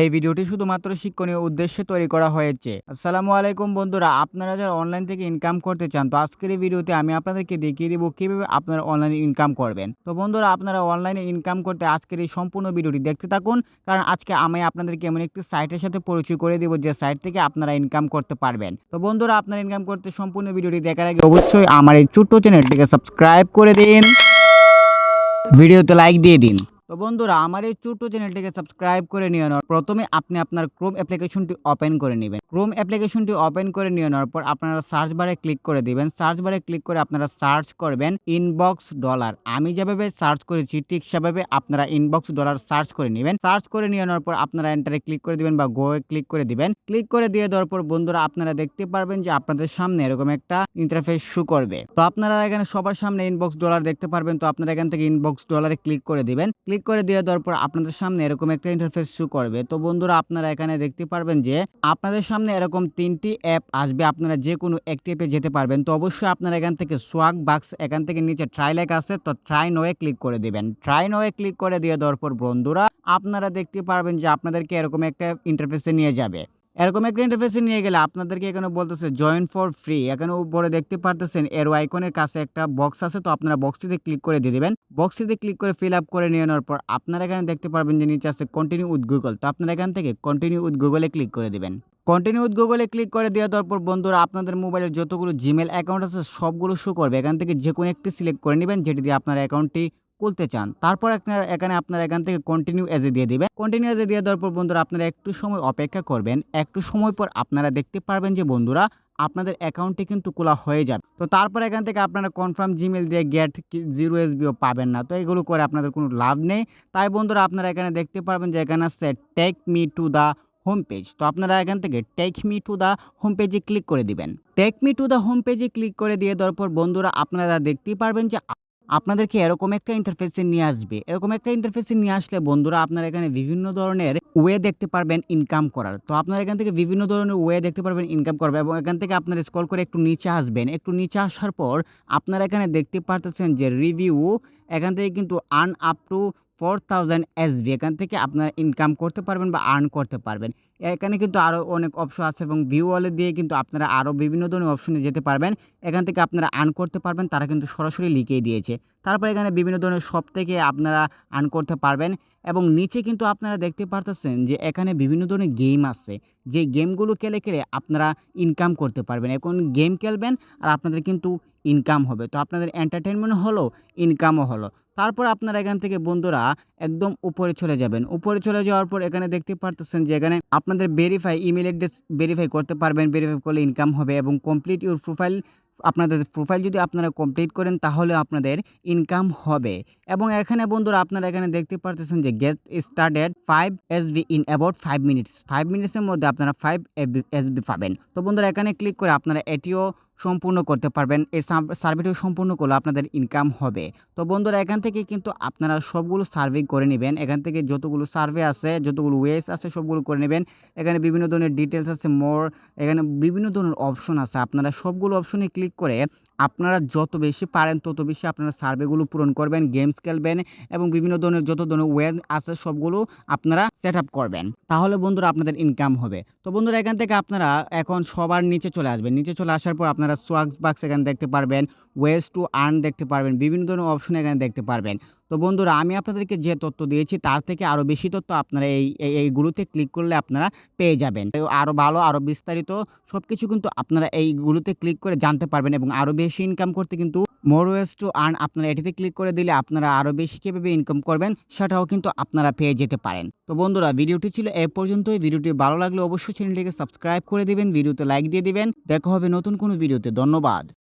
এই ভিডিওটি শুধুমাত্র শিক্ষণীয় উদ্দেশ্যে তৈরি করা হয়েছে। আসসালামু আলাইকুম বন্ধুরা, আপনারা যারা অনলাইন থেকে ইনকাম করতে চান, তো আজকের এই ভিডিওতে আমি আপনাদেরকে দেখিয়ে দিব কীভাবে আপনারা অনলাইনে ইনকাম করবেন। তো বন্ধুরা, আপনারা অনলাইনে ইনকাম করতে আজকের এই সম্পূর্ণ ভিডিওটি দেখতে থাকুন, কারণ আজকে আমি আপনাদেরকে এমন একটি সাইটের সাথে পরিচয় করে দিব যে সাইট থেকে আপনারা ইনকাম করতে পারবেন। তো বন্ধুরা, আপনারা ইনকাম করতে সম্পূর্ণ ভিডিওটি দেখার আগে অবশ্যই আমার এই ছোট্ট চ্যানেলটিকে সাবস্ক্রাইব করে দিন। ভিডিওতে লাইক দিয়ে দিন। তো বন্ধুরা, আমার এই ছোট্ট চ্যানেলটিকে সাবস্ক্রাইব করে নিয়ে নেওয়ার প্রথমে আপনি আপনার ক্রোম অ্যাপ্লিকেশনটি ওপেন করে নেবেন। ক্রোম অ্যাপ্লিকেশনটি ওপেন করে নিয়ে নেওয়ার পর আপনারা সার্চ বারে ক্লিক করে দিবেন। সার্চ বারে ক্লিক করে আপনারা সার্চ করবেন ইনবক্স ডলার আমি যেভাবে সার্চ করেছি, ঠিক সেভাবে আপনারা ইনবক্স ডলার সার্চ করে নেবেন। সার্চ করে নিয়ে নেওয়ার পর আপনারা এন্টারে ক্লিক করে দিবেন বা গো ক্লিক করে দিবেন। ক্লিক করে দিয়ে দেওয়ার পর বন্ধুরা, আপনারা দেখতে পারবেন যে আপনাদের সামনে এরকম একটা ইন্টারফেস শু করবে। তো আপনারা এখানে সবার সামনে ইনবক্স ডলার দেখতে পারবেন। তো আপনারা এখান থেকে ইনবক্স ডলারে ক্লিক করে দিবেন। ক্লিক করে দিয়ে দেওয়ার পর আপনাদের সামনে এরকম একটা ইন্টারফেস শু করবে। তো বন্ধুরা, আপনারা এখানে দেখতে পারবেন যে আপনাদের সামনে এরকম তিনটি অ্যাপ আসবে। আপনারা যে কোনো একটি অ্যাপে যেতে পারবেন। তো অবশ্যই আপনারা এখান থেকে সোয়াগ বাক্স এখান থেকে নিচে ট্রাই লেখা আছে। তো ট্রাই নোয়ে ক্লিক করে দেবেন। ট্রাই নোয়ে ক্লিক করে দিয়ে দেওয়ার পর বন্ধুরা, আপনারা দেখতে পারবেন যে আপনাদেরকে এরকম একটা ইন্টারফেসে নিয়ে যাবে। এরকম একটা ইন্টারফেসে নিয়ে গেলে আপনাদেরকে এখানে বলতেছে জয়েন ফর ফ্রি এখানে উপরে দেখতে পারতেছেন, এর আইকনের কাছে একটা বক্স আছে, তো আপনারা বক্সটিতে ক্লিক করে দিয়ে দেবেন। বক্সটিতে ক্লিক করে ফিল আপ করে নিয়ে নেওয়ার পর আপনারা এখানে দেখতে পারবেন যে নিচে আছে কন্টিনিউ উইথ গুগল তো আপনারা এখান থেকে কন্টিনিউ উইথ গুগলে ক্লিক করে দেবেন। কন্টিনিউ গুগলে ক্লিক করে দেওয়া দেওয়ার পর বন্ধুরা আপনাদের মোবাইলের যতগুলো জিমেল অ্যাকাউন্ট আছে, সবগুলো শো করবে। এখান থেকে যে কোনো একটি সিলেক্ট করে নেবেন, যেটি দিয়ে আপনার অ্যাকাউন্টটি খুলতে চান, তারপর আপনার এখানে আপনার এখান থেকে কন্টিনিউ এজে দিয়ে দিবেন। কন্টিনিউ এজে দিয়ে দেওয়ার পর বন্ধুরা আপনারা একটু সময় অপেক্ষা করবেন। একটু সময় পর আপনারা দেখতে পারবেন যে বন্ধুরা আপনাদের অ্যাকাউন্টটি কিন্তু খোলা হয়ে যাবে। তো তারপর এখান থেকে আপনারা কনফার্ম জিমেল দিয়ে গেট জিরো এসবিও পাবেন না। তো এগুলো করে আপনাদের কোনো লাভ নেই। তাই বন্ধুরা আপনারা এখানে দেখতে পারবেন যে এখানে আছে take me to the home page তো আপনারা এখান থেকে take me to the home পেজে ক্লিক করে দিবেন। Take me to the home পেজে ক্লিক করে দিয়ে দেওয়ার পর বন্ধুরা আপনারা দেখতেই পারবেন যে আপনাদেরকে এরকম একটা ইন্টারফেসে নিয়ে আসবে। এরকম একটা ইন্টারফেসে নিয়ে আসলে বন্ধুরা আপনারা এখানে বিভিন্ন ধরনের ওয়ে দেখতে পারবেন ইনকাম করার। তো আপনারা এখান থেকে বিভিন্ন ধরনের ওয়ে দেখতে পারবেন ইনকাম করবে এবং এখান থেকে আপনারা স্কল করে একটু নিচে আসবেন। একটু নিচে আসার পর আপনারা এখানে দেখতে পারতেছেন যে রিভিউ এখান থেকে কিন্তু earn up to four thousand SB এখান থেকে আপনারা ইনকাম করতে পারবেন বা আর্ন করতে পারবেন। এখানে কিন্তু আরও অনেক অপশন আছে এবং ভিউ ওয়ালে দিয়ে কিন্তু আপনারা আরও বিভিন্ন ধরনের অপশনে যেতে পারবেন। এখান থেকে আপনারা আর্ন করতে পারবেন, তারা কিন্তু সরাসরি লিখেই দিয়েছে। তারপর এখানে বিভিন্ন ধরনের শপ থেকে আপনারা আর্ন করতে পারবেন এবং নিচে কিন্তু আপনারা দেখতে পারতেছেন যে এখানে বিভিন্ন ধরনের গেম আছে। যে গেমগুলো খেলে খেলে আপনারা ইনকাম করতে পারবেন। এখন গেম খেলবেন আর আপনাদের কিন্তু ইনকাম হবে। তো আপনাদের এন্টারটেনমেন্ট হলো ইনকামও হলো। তারপর আপনারা এখান থেকে বন্ধুরা একদম উপরে চলে যাবেন। উপরে চলে যাওয়ার পর এখানে দেখতে পারতেছেন যে এখানে আপনাদের ভেরিফাই ইমেল অ্যাড্রেস ভেরিফাই করতে পারবেন ভেরিফাই করলে ইনকাম হবে এবং কমপ্লিট ইউর প্রোফাইল আপনাদের প্রোফাইল যদি আপনারা কমপ্লিট করেন তাহলে আপনাদের ইনকাম হবে। এবং এখানে বন্ধুরা আপনারা এখানে দেখতে পারতেছেন যে get started five SB in about five minutes five মিনিটসের মধ্যে আপনারা ফাইভ এসবি পাবেন। তো বন্ধুরা এখানে ক্লিক করে আপনারা এটিও সম্পূর্ণ করতে পারবেন। এই সার্ভেটি সম্পূর্ণ করলে আপনাদের ইনকাম হবে। তো বন্ধুরা, এখান থেকে কিন্তু আপনারা সবগুলো সার্ভে করে নেবেন। এখান থেকে যতগুলো সার্ভে আছে, যতগুলো ওয়েস আছে, সবগুলো করে নেবেন। এখানে বিভিন্ন ধরনের ডিটেলস আছে মোর এখানে বিভিন্ন ধরনের অপশন আছে। আপনারা সবগুলো অপশনে ক্লিক করে আপনারা যত বেশি পারেন, তত বেশি আপনারা সার্ভেগুলো পূরণ করবেন, গেমস খেলবেন এবং বিভিন্ন ধরনের যত ধরনের ওয়েব আছে সবগুলো আপনারা সেট আপ করবেন। তাহলে বন্ধুরা আপনাদের ইনকাম হবে। তো বন্ধুরা এখান থেকে আপনারা এখন সবার নিচে চলে আসবেন। নিচে চলে আসার পর আপনারা সোয়াক্স বাক্স এখানে দেখতে পারবেন ওয়েস টু আর্ন দেখতে পারবেন, বিভিন্ন ধরনের অপশন এখানে দেখতে পারবেন। তো বন্ধুরা, আমি আপনাদেরকে যে তথ্য দিয়েছি তার থেকে আরও বেশি তথ্য আপনারা এই এইগুলোতে ক্লিক করলে আপনারা পেয়ে যাবেন। আরও ভালো আরও বিস্তারিত সব কিছু কিন্তু আপনারা এইগুলোতে ক্লিক করে জানতে পারবেন এবং আরও বেশি ইনকাম করতে কিন্তু মোর ওয়েস টু আর্ন আপনারা এটিতে ক্লিক করে দিলে আপনারা আরও বেশি কীভাবে ইনকাম করবেন সেটাও কিন্তু আপনারা পেয়ে যেতে পারেন। তো বন্ধুরা, ভিডিওটি ছিল এ পর্যন্তই। ভিডিওটি ভালো লাগলে অবশ্যই চ্যানেলটিকে সাবস্ক্রাইব করে দিবেন, ভিডিওতে লাইক দিয়ে দিবেন। দেখা হবে নতুন কোনো ভিডিওতে। ধন্যবাদ।